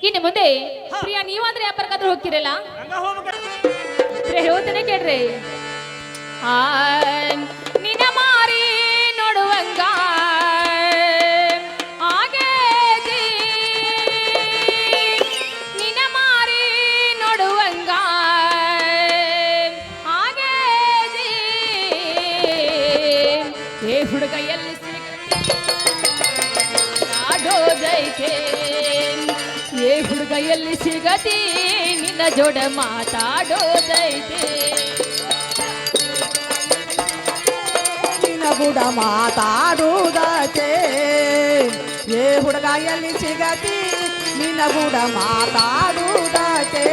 ಇನ್ನು ಮುಂದೆ ಪ್ರಿಯಾ ನೀವಾದ್ರೆ ವ್ಯಾಪಾರಕ್ಕಾದ್ರೂ ಹೋಗ್ತಿರಲ್ಲ? ಹಂಗ ಹೋಗ್ಬೇಕ. ಕೇಳ್ರಿ. ಆ ಏ ಸಿಗದಿ, ನಿನ್ನ ಜೋಡ ಮಾತಾಡೋದೈತೆ. ನಿನ್ನ ಗುಡ ಮಾತಾಡುವುದಕ್ಕೆ ಏ ಹುಡುಗ, ಎಲ್ಲಿ ಸಿಗತಿ ನಿನ್ನ ಗುಡ ಮಾತಾಡುವುದಕ್ಕೆ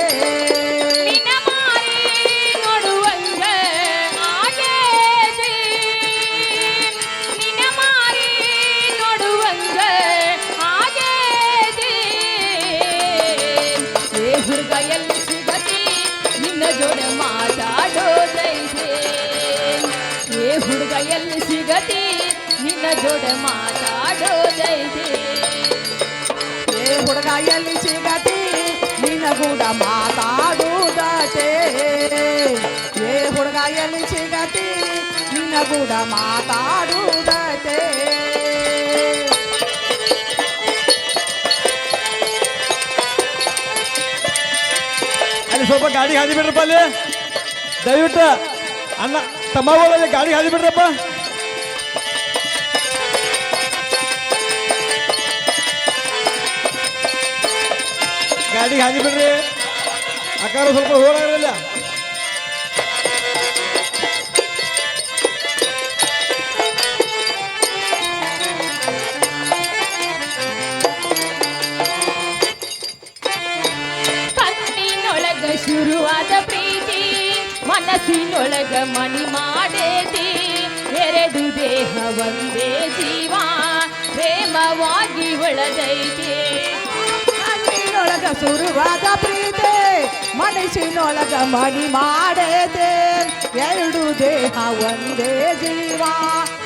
ಜೋಡ ಮಾತಾಡೋದೈತೆ ಏ ಹುಡುಗ ಎಲ್ಲಿ ಸಿಗತಿ? ಏ ಹುಡುಗ ಎಲ್ಲಿ ಸಿಗತಿ? ಅಲ್ಲಿ ಸ್ವಲ್ಪ ಗಾಡಿ ಹಾದಿ ಬಿಡ್ರಪ್ಪ ಅಲ್ಲಿ. ದಯವಿಟ್ಟು ಅಣ್ಣ ತಮ್ಮಗಳಲ್ಲಿ ಗಾಡಿ ಹಾದಿ ಬಿಡ್ರಪ್ಪ. ಗಾಡಿ ಹಾದಿ ಬಿಡ್ರಿ. ಅಕಾರ ಸ್ವಲ್ಪ ಕಣ್ಣಿನೊಳಗ ಶುರುವಾದ ಪ್ರೀತಿ, ಮನಸ್ಸಿನೊಳಗ ಮಣಿ ಮಾಡೇತಿ ಎರಡು ದೇಹ ಒಂದೇ ಜೀವ, ಪ್ರೇಮವಾಗಿ ಒಳದೈತಿ ಕಣ್ಣಿನೊಳಗ ಪ್ರೀತೆ ಮನಸ್ಸಿನೊಳಗ ಮಣಿ ಮಾಡದೆ ಎರಡು ದೇಹ ಒಂದೇ ಜೀವ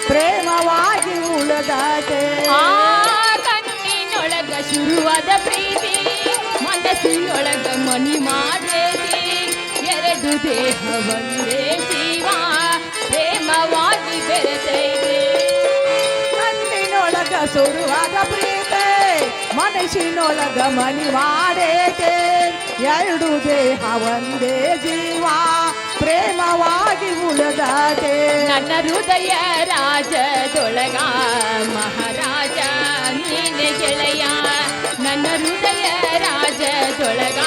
ಪ್ರೇಮವಾಗಿ ಉಳಿದತೆ ಆ ಕಣ್ಣಿನೊಳಗ ಶುರುವಾದ ಪ್ರೀತಿ ಮನಸ್ಸಿನೊಳಗ ಮಣಿ ಮಾಡದೆ ಎರಡು ದೇಹ ಒಂದೇ ಜೀವ ಪ್ರೇಮವಾಗಿ ಬೆರೆತೈತೆ. ಕಣ್ಣಿನೊಳಗ ಸುರುವಾದ ಪ್ರೀತಿ ಮನಸ್ಸಿನೊಳಗ ಮನಿ ಮಾಡೇತೆ ಎರಡು ದೇಹ ಒಂದೇ ಜೀವ, ಪ್ರೇಮವಾಗಿ ಉಳಿದತೆ ನನ್ನ ಹೃದಯ ರಾಜದೊಳಗ ಮಹಾರಾಜ, ನೀನೆ ಗೆಳೆಯ. ನನ್ನ ಹೃದಯ ರಾಜದೊಳಗ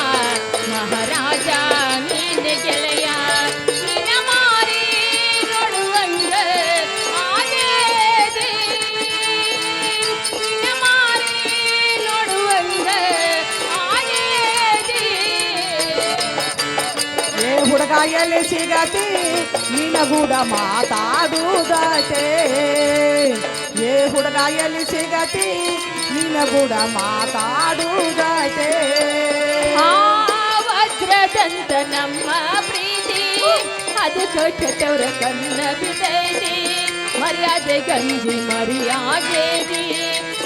ಎಲ್ಲಿ ಸಿಗತಿ ನಿನಗೂಡ ಗೂಡ ಮಾತಾಡುವುದಕ್ಕೆ ಏ ಹುಡುಗ ಎಲ್ಲಿ ಸಿಗತಿ ನಿನಗೂಡ ಗೂಡ ಮಾತಾಡುವುದಕ್ಕೆ ಆ ವಜ್ರದಂತ ನಮ್ಮ ಪ್ರೀತಿ, ಅದು ಕೆಟ್ಟವರ ಕಣ್ಣ ಬಿದ್ದೈತಿ. ಮರ್ಯಾದೆ ಗಂಜಿ ಮರಿಯಾಗೇನಿ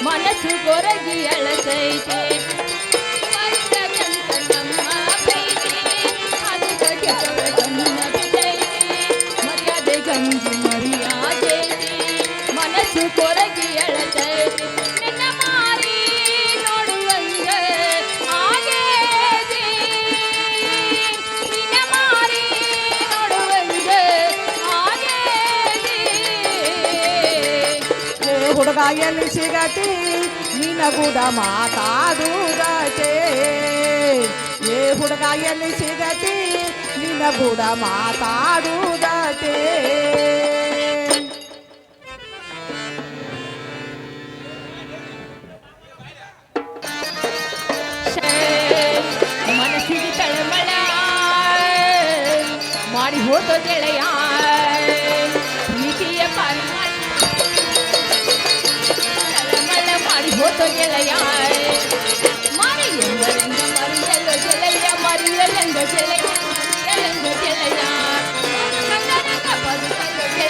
ಮನಸ್ಸು ಕೊರಗಿ ಅಳತೈತಿ. ಹುಡುಗ ಎಲ್ಲಿ ಸಿಗತಿ ನಿನ್ನ ಗೂಡ ಮಾತಾಡುವುದಕ್ಕೆ ಏ ಹುಡುಗ ಎಲ್ಲಿ ಸಿಗತಿ ನಿನ್ನ ಮಾತಾಡುವುದತೆ ಮನಸ್ಸಿಗೆ ತಳಮಳ. ಮಾಡಿ ಹೋದ ಗೆಳೆಯ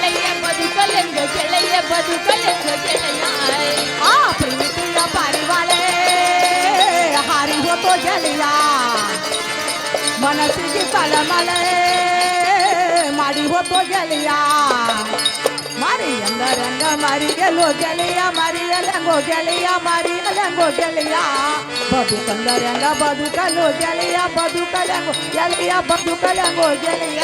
ಗೆಳೆಯ ಬದುಕಲೆಂದ ಗೆಳೆಯ ಬದುಕಲೆಂದ ಗೆಳೆಯ ಆ ಪ್ರೀತಿಯ ಪರಿವಾಳೆ ಹಾರಿ ಹೋತ ಹೋತೋ ಗೆಳೆಯ ಮನಸ್ಸಿಗೆ ತಳಮಳೆ ಮಾಡಿ ಹೋತೋ ಗೆಳೆಯ ಮರಿ ಎಂದರಂಗ ಮರಿಯಲು ಗೆಳೆಯ ಮರಿಯಲಂಗೋ ಗೆಳೆಯ ಮರಿಯಲಂಗೋ ಗೆಳೆಯ ಬದುಕಂದರಂಗ ಬದುಕಲು ಗೆಳೆಯ ಬದುಕಲಂಗೋ ಗೆಳೆಯ ಬದುಕಲಂಗೋ ಗೆಳೆಯ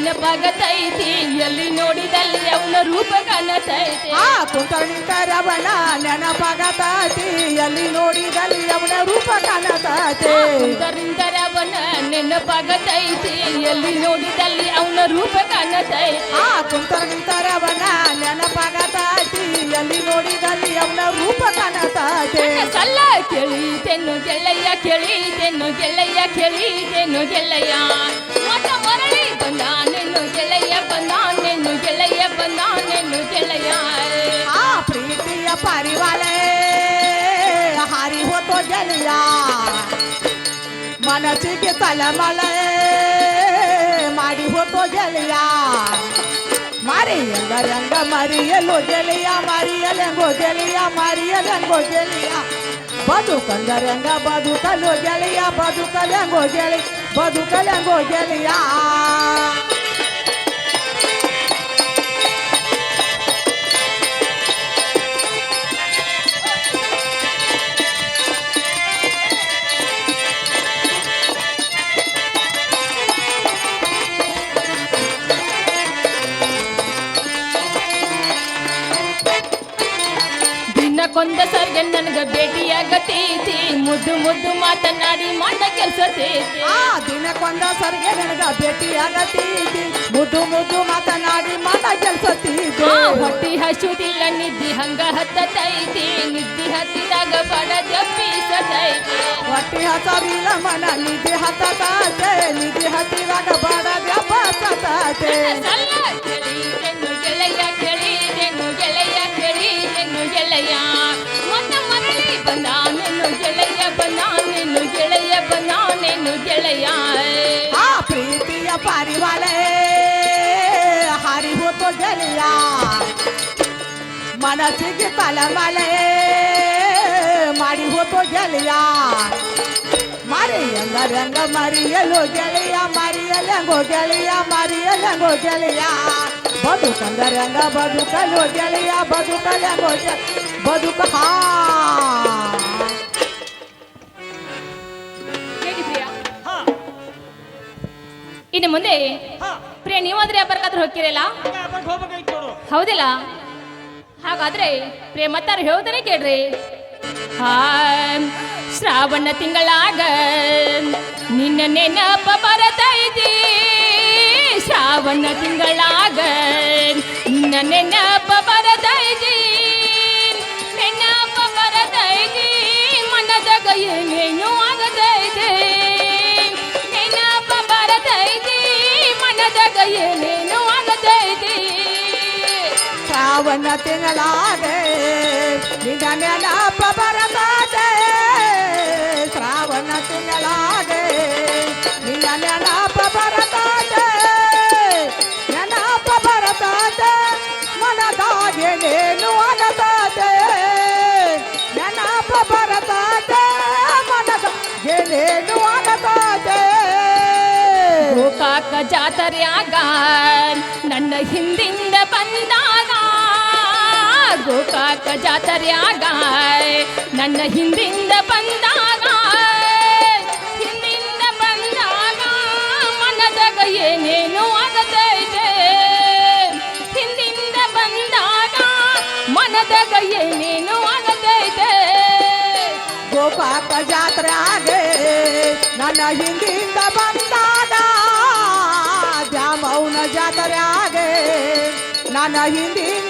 ನೆನಪಾಗತೈತಿ ಎಲ್ಲಿ ನೋಡಿದಲ್ಲಿ ಅವನ ರೂಪ ಕಾಣತೈತಿ. ಆ ರವಣ ನೆನಪಾಗತೈತಿ. ಎಲ್ಲಿ ನೋಡಿದಲ್ಲಿ ಅವನ ರೂಪ ಕಾಣತೈತಿ. ಕುಂದರ್ ನಿಂತರವನ ನೆನಪಾಗತೈತಿ. ಎಲ್ಲಿ ನೋಡಿದಲ್ಲಿ ಅವನ ರೂಪ ಕಾಣತೈತಿ. ಆ ರವಣ ನೆನಪಾಗತೈತಿ. ಎಲ್ಲಿ ನೋಡಿದಲ್ಲಿ ಅವನ ರೂಪ ಕಾಣತೈತಿ. ಸಲ್ಲ ಕೇಳಿತೆನು ಗೆಳೆಯ ಕೇಳಿತೆನು ಗೆಳೆಯ ಕೇಳಿತೆನು ಗೆಳೆಯ. ಮತ ಮನಸ್ಸಿಗೆ ತಳಮಳೆ ಮಾಡಿ ಹೋತೋ ಗೆಳೆಯ ಮಾರಿ ಎಂದರಂಗ ಮರಿಯಲು ಗೆಳೆಯ ಮರಿಯಲೆಂಗೋ ಗೆಳೆಯ ಮರಿಯಲೆಂಗೋ ಗೆಳೆಯ ಬದುಕಂದರಂಗ ಬದುಕಲು ಗೆಳೆಯ ಬದುಕಲೆಂಗೋ ಗೆಳೆಯ ಬದುಕಲೆಂಗೋ ಗೆಳೆಯ ದಿನಕ್ಕೊಂದ ಸರ್ಗೆ ನನಗ ಭೇಟಿಯಾಗತೈತಿ ಮುದ್ದು ಮುದ್ದು ಮಾತನಾಡಿ ಮಾಡ ಕೆಲಸ ತೈತಿ ಆ ದಿನಕ್ಕೊಂದ ಸರಿಗೆ ನನಗ ಭೇಟಿಯಾಗತ್ತೀತಿ ಮುದ್ದು ಮುದ್ದು ಮಾತನಾಡಿ ಮಾಡ ಕೆಲಸ ಆ ಹೊಟ್ಟಿ ಹಸುದಿಲ್ಲ ನಿದ್ದಿ ಹಂಗ ಹತ್ತತೈತಿ. ನಿದ್ದಿ ಹತ್ತಿದಾಗ ಬಡ ಜಪ್ಪಿಸತೈತಿ ಹೊಟ್ಟಿ ಹಸವಿಲ್ಲ ಮನ ನಿಧಿ ಹತ್ತತಾತೆ. ನಿಧಿ ಹತ್ತಿದಾಗ ಬಡ ಕೇಳಿದೆನು ಗೆಳೆಯ ಗೆಳೆಯ ಕೇಳಿದೆನು ಗೆಳೆಯ ಮನ ಮರಳಿ ಬಂದಾನೆನು ಗೆಳೆಯ ಬಂದಾನೆನು ಗೆಳೆಯ ಬಂದಾನೆನು ಗೆಳೆಯ ಆ ಪ್ರೀತಿಯ ಪಾರಿವಾಳೆ ಹಾರಿ ಹೋತೋ ಗೆಳೆಯ ಮನಸ್ಸಿಗೆ ತಳಮಳೆ ಮಾಡಿ ಹೋತೋ ಗೆಳೆಯ ಮರಿ ಎಂದರಂಗ ಮರಿಯಲು ಗೆಳೆಯ, ಮರಿಯಲೆಂಗೋ ಗೆಳೆಯ ಮರಿಯಲೆಂಗೋ ಗೆಳೆಯ. ಬದುಕಂದರಂಗ ಬದುಕಲು ಗೆಳೆಯ ಬದುಕಲೆಂಗೋ ಗೆ- ಬದುಕ ಹಾ. ಇನ್ನು ಮುಂದೆ, ಪ್ರಿಯ ನೀವಾದ್ರೆ ವ್ಯಾಪಾರಕ್ಕಾದ್ರೂ ಹೋಗ್ತಿರಲ್ಲ? ಹೌದಿಲ್ಲ? ಹಾಗಾದ್ರೆ, ಪ್ರಿಯ, ಮತ್ತಾರು ಹೇಳ್ತಾನೆ ಕೇಳ್ರಿ. ಶ್ರಾವಣ ತಿಂಗಳಾಗ ನಿನ್ನ ನೆನಪ ಬರತೈತಿ ಶ್ರಾವಣ ತಿಂಗಳಾಗ ನಿನ್ನ ನೆನಪ ಬರತೈತಿ ನೆನಪ ಬರತೈತಿ ಮನದಾಗ ಏನೇನು ಆಗತೈತಿ ನೆನಪ ಬರತೈತಿ ಮನದಾಗ ಏನೇನು ಆಗತೈತಿ ಶ್ರಾವಣ ತಿಂಗಳಾಗ ನಿನ್ನ ನೆನಪ ಬರತಾದೆ ಶ್ರಾವಣ ತಿಂಗಳಾಗ ನಿನ್ನ ನೆನಪ ಜಾತರ್ಯಾಗ ನನ್ನ ಹಿಂದಿಂದ ಬಂದಾಗ ಗೋಕಾಕ ಜಾತರ್ಯಾಗ ನನ್ನ ಹಿಂದಿಂದ ಬಂದಾಗ ಹಿಂದಿಂದ ಬಂದಾಗ ಮನದಾಗ ಏನೇನು ಆಗತೈತೆ. ಹಿಂದಿಂದ ಬಂದಾಗ ಮನದಾಗ ಏನೇನು ಆಗತೈತೆ. ಗೋಪಾಕ ಆಗ ನನ್ನ ಹಿಂದಿಂದ ನನ್ನ ಹಿಂದಿಂದ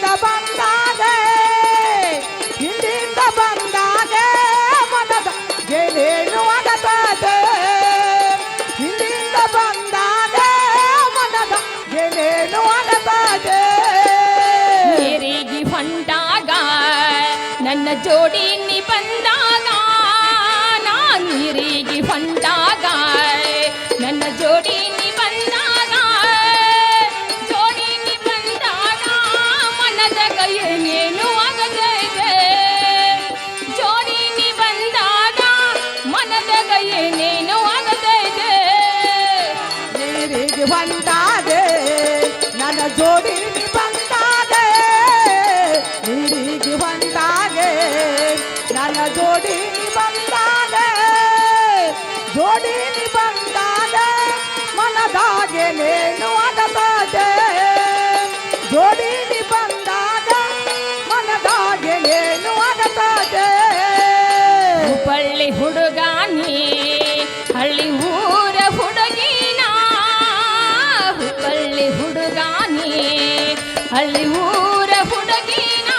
ಹಳ್ಳಿ ಊರ ಹುಡುಗಿನ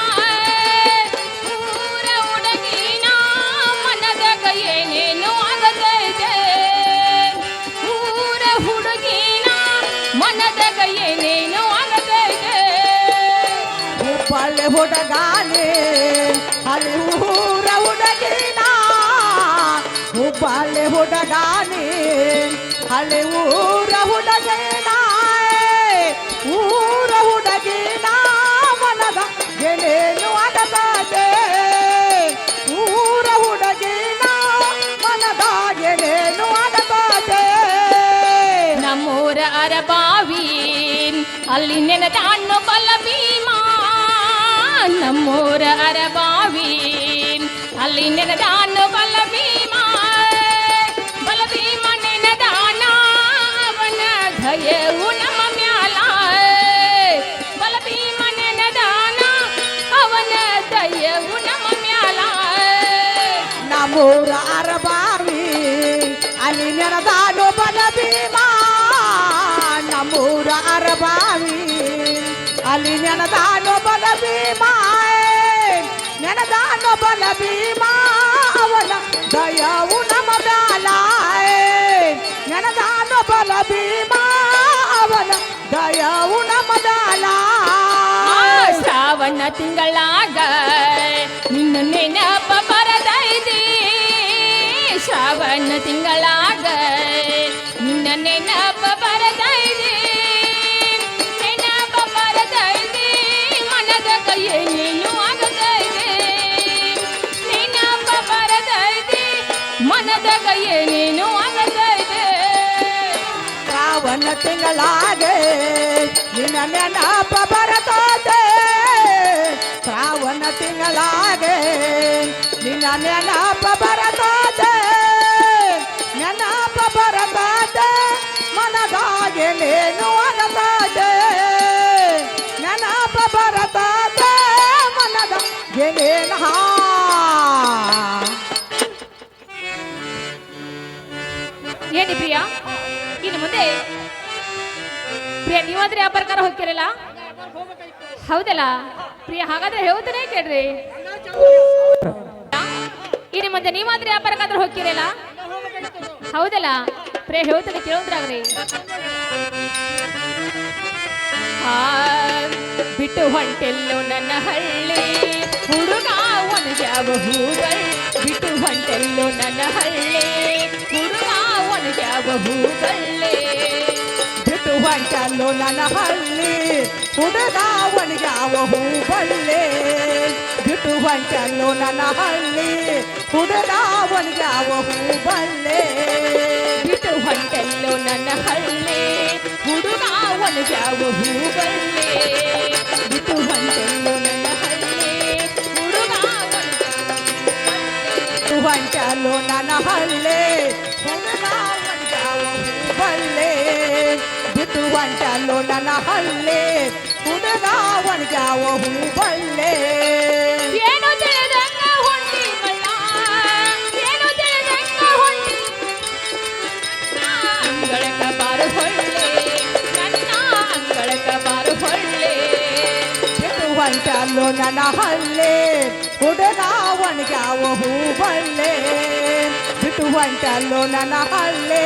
ಊರ ಹುಡುಗಿನ ಮನದಾಗ ಏನೇನು ಆಗದೈತೆ ಊರ ಹುಡುಗಿನ ಮನದಾಗ ಏನೇನು ಆಗದೈತೆ ಹುಬ್ಬಳ್ಳಿ ಹುಡುಗಾನೆ ಹಳ್ಳಿ ಊರ ಹುಡುಗಿನ ಹುಬ್ಬಳ್ಳಿ ಹುಡುಗಾನೆ ಹಳ್ಳಿ ಊರ ನಮ್ಮೂರ ಅರಬಾವಿ ಅಲ್ಲಿ ನೆನೆದಾಣ್ಣು ಬಲ ಭೀಮಾ ನಮ್ಮೂರ ಅರಬಾವಿ ಅಲ್ಲಿ ನೆನೆದಾಣ್ಣು ಬಲ ಭೀಮಾ ಬಲ ಭೀಮ ನೆನೆದಾನ ಅವನ ದಯವು ನಮ್ಮ ಮ್ಯಾಲ ಬಲ ಭೀಮ ನೆನೆದಾನ ಅವನ ದಯವು ನಮ್ಮ ಮ್ಯಾಲ ನಮ್ಮೂರ ಅರಬಾವಿ ನಮ್ಮೂರ ಅರಬಾವಿ ಅಲ್ಲಿ ನೆನದಾಡು ಬಲ ಭೀಮ ನೆನದಾಡು ಬಲ ಭೀಮ ಅವನ ದಯವು ನಮ್ಮ ಮ್ಯಾಲ ನೆನದಾಡು ಬಲ ಭೀಮ ಅವನ ದಯವು ನಮ್ಮ ಮ್ಯಾಲ ಆ ಶ್ರಾವಣ ತಿಂಗಳಾಗ ತಿಂಗಳಾಗೆ ನಿನ್ನ ನೆನಪ ಬರತೋದೆ ಶ್ರಾವಣ ತಿಂಗಳಾಗೆ ನಿನ್ನ ನೆನಪ ಬರತೋದೆ ನೆನಪ ಬರತೋದೆ ಮನದಾಗೆ ನೇನು ನೀವಾದ್ರೆ ಯಾವ ಪ್ರಕಾರ ಹೋಗ್ತಿರಲ್ಲ? ಹೌದಲ್ಲ? ಪ್ರಿಯ, ಹಾಗಾದ್ರೆ ಹೇಳ್ತಾನೆ ಕೇಳ್ರಿ. ಇನ್ನು ಮುಂದೆ ನೀವಾದ್ರೆ ಯಾವ ಪ್ರಕಾರ ಹೋಗ್ತಿರಲ್ಲ? ಹೌದಲ್ಲ? ಪ್ರಿಯ, ಹೇಳ್ತಾನೆ ಕೇಳೋದ್ರಾಗ್ರಿ ಬಿಟ್ಟು ಹೊಂಟೆಲ್ಲೋ ನನ್ನ ಹಳ್ಳಿ. ಹುಡುಗ ಒಣಗ್ಯಾವ ಹೂಗಳು? ಬಿಟ್ಟು ಹೊಂಟೆಲ್ಲೋ ನನ್ನ ಹಳ್ಳಿ. ಹುಡುಗ ಒಣಗ್ಯಾವ ಹೂಗಳೇ? ಬಿಟ್ಟು ಹೊಂಟಲು ನನ್ನ ಹಳ್ಳಿ ಹುಡುಗ ಒಣಗ್ಯಾವ ಹೂ ಬಳ್ಳೆ ಬಿಟ್ಟು ಹೊಂಟಲು ನನ್ನ ಹಳ್ಳಿ ಹುಡುಗ ಒಣಗ್ಯಾವ ಹೂ ಬಳ್ಳೆ ಬಿಟ್ಟು ಹೊಂಟೆಲ್ಲೋ ನನ್ನ ಹಳ್ಳಿ ಹುಡುಗ ಒಣಗ್ಯಾವ ಹೂಗಳೇ ಬಿಟ್ಟು ಹೊಂಟೆಲ್ಲೋ ನನ್ನ ಹಳ್ಳಿ ಹುಡುಗ ಬಿಟ್ಟು ಹೊಂಟಲು ನನ್ನ ಹಳ್ಳಿ ಹುಡುಗ ಒಣಗ್ಯಾವ ಹೂ ಬಳ್ಳೆ ಬಿಟ್ಟು ಹೊಂಟಲು ನನ್ನ ಹಳ್ಳಿ ಹುಡುಗ ಒಣಗ್ಯಾವ ಹೂ ಬಳ್ಳೆ. ಏನು ತಿಳಿದಂಗ ಹೊಂಟಿ ಮಳ್ಳ ಏನು ತಿಳಿದಂಗ ಹೊಂಟಿ ಅಂಗಳಕ ಬಾರು ಹೊಳ್ಳೆ. ನನ್ನ ಅಂಗಳಕ ಬಾರು ಹೊಳ್ಳೆ. ಬಿಟ್ಟು ಹೊಂಟಲು ನನ್ನ ಹಳ್ಳಿ ಹುಡುಗ ಒಣಗ್ಯಾವ ಹೂ ಬಳ್ಳೆ. ಬಿಟ್ಟು ಹೊಂಟಲು ನನ್ನ ಹಳ್ಳಿ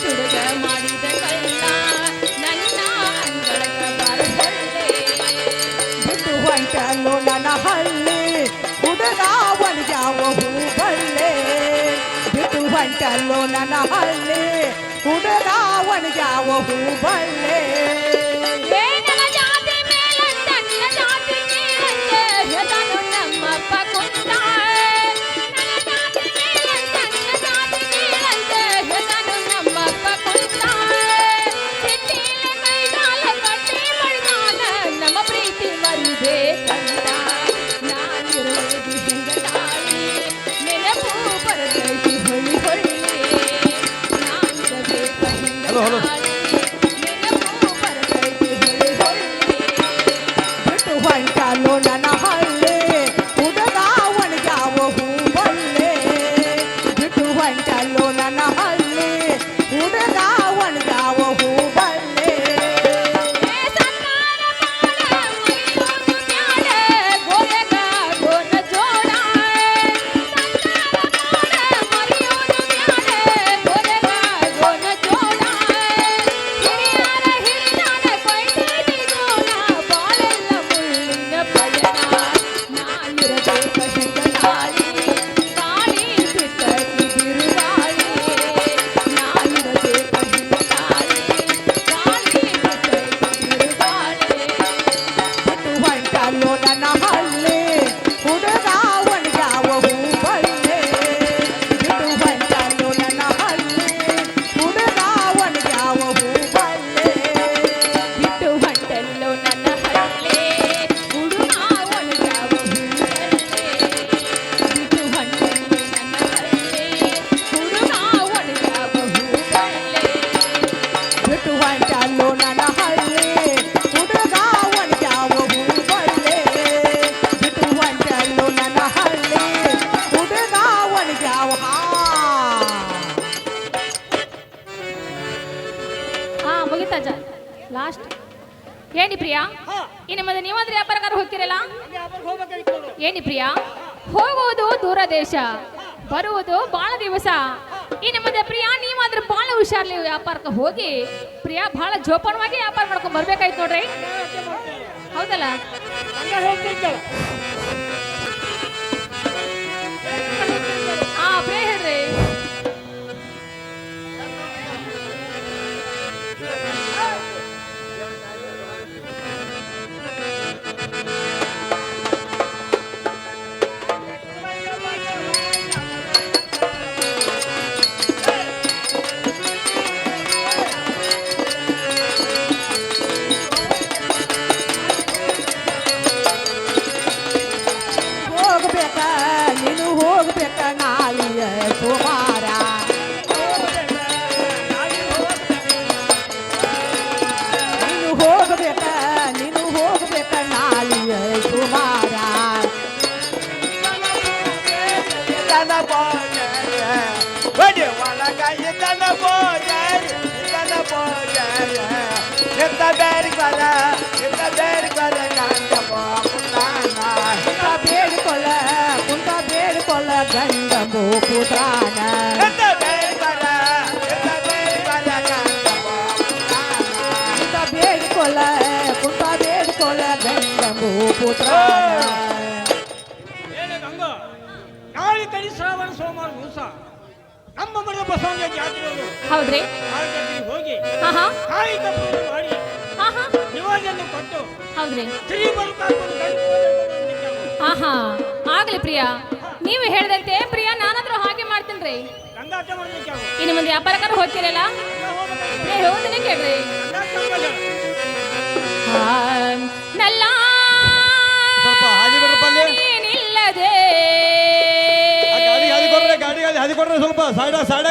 ತುಡುಗ ಮಾಡಿದ ಕಳ್ಳ ನನ್ನ ಅಂಗಳಕ ಬಾರ ಹೊಳ್ಳೆ ಬಿಟ್ಟು ಹೊಂಟಲು ನನ್ನ ಹಳ್ಳಿ, ಹುಡುಗ ಒಣಗ್ಯಾವ ಹೂ ಬಳ್ಳೆ ಬಿಟ್ಟು ಹೊಂಟಲು ನನ್ನ ಹೂ ಬಳ್ಳೆ. ಹಾ ಹಾ ಜ ಲಾಸ್ಟ್ ಏನಿ ಪ್ರಿಯಾ? ಇನ್ನು ಮತ್ತೆ ನೀವಾದ್ರೆ ವ್ಯಾಪಾರಗಾರ ಹೋಗ್ತಿರಲ್ಲ? ಏನಿ ಪ್ರಿಯಾ? ಹೋಗುವುದು ದೂರ ದೇಶ ಬರುವುದು ಬಹಳ ದಿವಸ. ಇನ್ನು ಮತ್ತೆ ಪ್ರಿಯಾ ನೀವಾದ್ರೆ ಬಹಳ ಹುಷಾರ್ಲಿ ವ್ಯಾಪಾರಕ್ಕೆ ಹೋಗಿ ಪ್ರಿಯಾ ಬಹಳ ಜೋಪಾನವಾಗಿ ವ್ಯಾಪಾರ ಮಾಡ್ಕೊಂಡು ಬರ್ಬೇಕಾಯ್ತು ನೋಡ್ರಿ. ಹೌದಲ್ಲ? ಪುತ್ರಾನ ಏನೇ ಗಂಗ ನಾಳೆ ಕಡಿ ಶ್ರಾವಣ ಸೋಮವಾರ ದಿವಸ. ನಮ್ಮ ಮನೆ ಬಸವನ ಜಾತ್ರೆ ಹೌದ್ರಿ. ಹೋಗಿ ಪೂಜೆ ಮಾಡಿ ನಿವಾಜನ್ನು ಕೊಟ್ಟು ಹೌದ್ರಿ. ಶ್ರೀ ಆಹಾ ಆಗ್ಲಿ ಪ್ರಿಯಾ ನೀವು ಹೇಳ್ದಂತೆ ಪ್ರಿಯಾ ನಾನಾದ್ರೂ ಹಾಗೆ ಮಾಡ್ತೀನಿ. ಇನ್ನು ಮುಂದೆ ವ್ಯಾಪಾರಕ್ಕಾರ ಹೋಗ್ತಿರಲ್ಲ? ಹೋಗ್ತೀನಿ ಕೇಳ್ರಿ. ನಲ್ಲ ಸೈಡ ಸೈಡ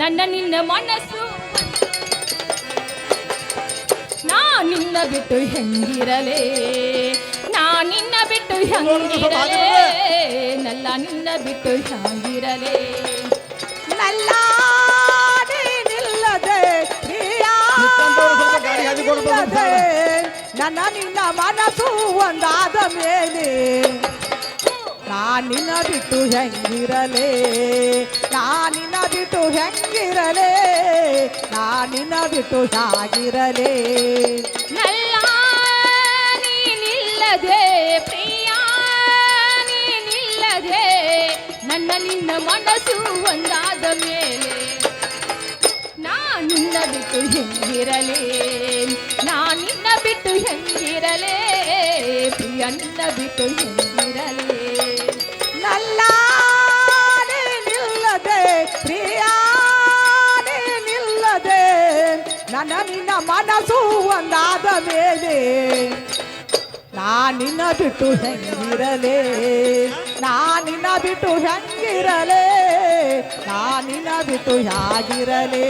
ನನ್ನ ನಿನ್ನ ಮನಸ್ಸು. ನಾ ನಿನ್ನ ಬಿಟ್ಟು ಹೆಂಗಿರಲೇ? ನಾ ನಿನ್ನ ಬಿಟ್ಟು ಹೆಂಗಿರಲೇ? ನಲ್ಲ ನಿನ್ನ ಬಿಟ್ಟು ಹೆಂಗಿರಲೇ? ನಲ್ಲ ನಿಲ್ಲದೆ ಪ್ರಿಯ ನಿಲ್ಲದೆ ನನ್ನ ನಿನ್ನ ಮನಸ್ಸು ಒಂದಾದ ಮೇಲೆ ನಾನಿನ ಬಿಟ್ಟು ಹೆಂಗಿರಲೇ? ನಾನಿನ ಬಿಟ್ಟು ಹೆಂಗಿರಲೇ? ನಾನಿನ ಬಿಟ್ಟು ಹಾಗಿರಲೇ? ನಲ್ಲ, ನೀನಿಲ್ಲದೆ, ಪ್ರಿಯ, ನೀನಿಲ್ಲದೆ ನನ್ನ ನಿನ್ನ ಮನಸ್ಸು ಒಂದಾದ ಮೇಲೆ ನಾನಿನ್ನ ಬಿಟ್ಟು ಹೆಂಗಿರಲೇ? ನಾನಿನ್ನ ಬಿಟ್ಟು ಹೆಂಗಿರಲೇ? ಪ್ರಿಯ ನಿನ್ನ ಬಿಟ್ಟು ಹೆಂಗಿರಲೇ? ನಲ್ಲ ನಿಲ್ಲದೆ ಪ್ರಿಯ ನಿಲ್ಲದೆ, ನನ್ನ ನಿನ್ನ ಮನಸ್ಸು ಒಂದಾದ ಮೇಲೆ ನಾನಿನ್ನ ಬಿಟ್ಟು ಹೆಂಗಿರಲೇ? ನಾನಿನ್ನ ಬಿಟ್ಟು ಹೆಂಗಿರಲೇ? ನಾನಿನ್ನ ಬಿಟ್ಟು ಹೇಗಿರಲೇ?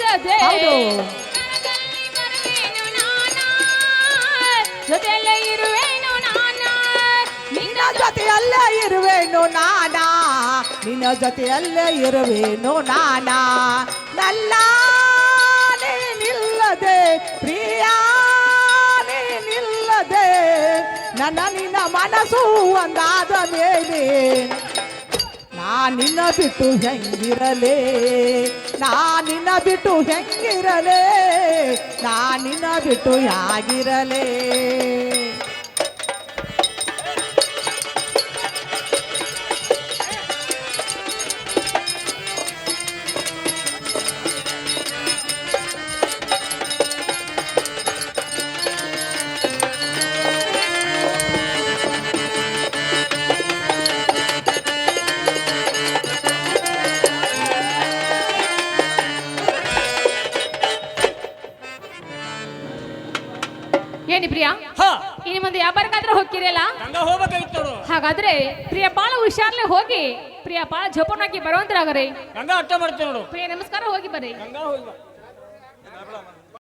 ನಾನ, ಜೊತೆಯಲ್ಲೇ ಇರುವೆನು ನಾನ. ನಿನ್ನ ಜೊತೆಯಲ್ಲೇ ಇರುವೆನು ನಾನಾ. ನಿನ್ನ ಜೊತೆಯಲ್ಲೇ ಇರುವೆನು ನಾನಾ. ನಲ್ಲ ನಿಲ್ಲದೆ ಪ್ರಿಯ ನಿಲ್ಲದೆ ನನ್ನ ನಿನ್ನ ಮನಸ್ಸು ಒಂದಾದ ಮೇಲೆ ನಿನ್ನ ಬಿಟ್ಟು ಹೆಂಗಿರಲೇ? ನಾನಿನ ಬಿಟ್ಟು ಹೆಂಗಿರಲೇ? ನಿನ್ನ ಬಿಟ್ಟು ಯಾಗಿರಲೇ? ಹೋಗ್ತಿರಲ್ಲ? ಹಾಗಾದ್ರೆ ಪ್ರಿಯ ಬಾಳ ಹುಷಾರ್ಲೆ ಹೋಗಿ ಪ್ರಿಯ ಬಾಳ ಜೋಪನಾಗಿ ಬರುವಂತರಾಗರಿ. ಪ್ರಿಯ ನಮಸ್ಕಾರ ಹೋಗಿ ಬರ್ರಿ.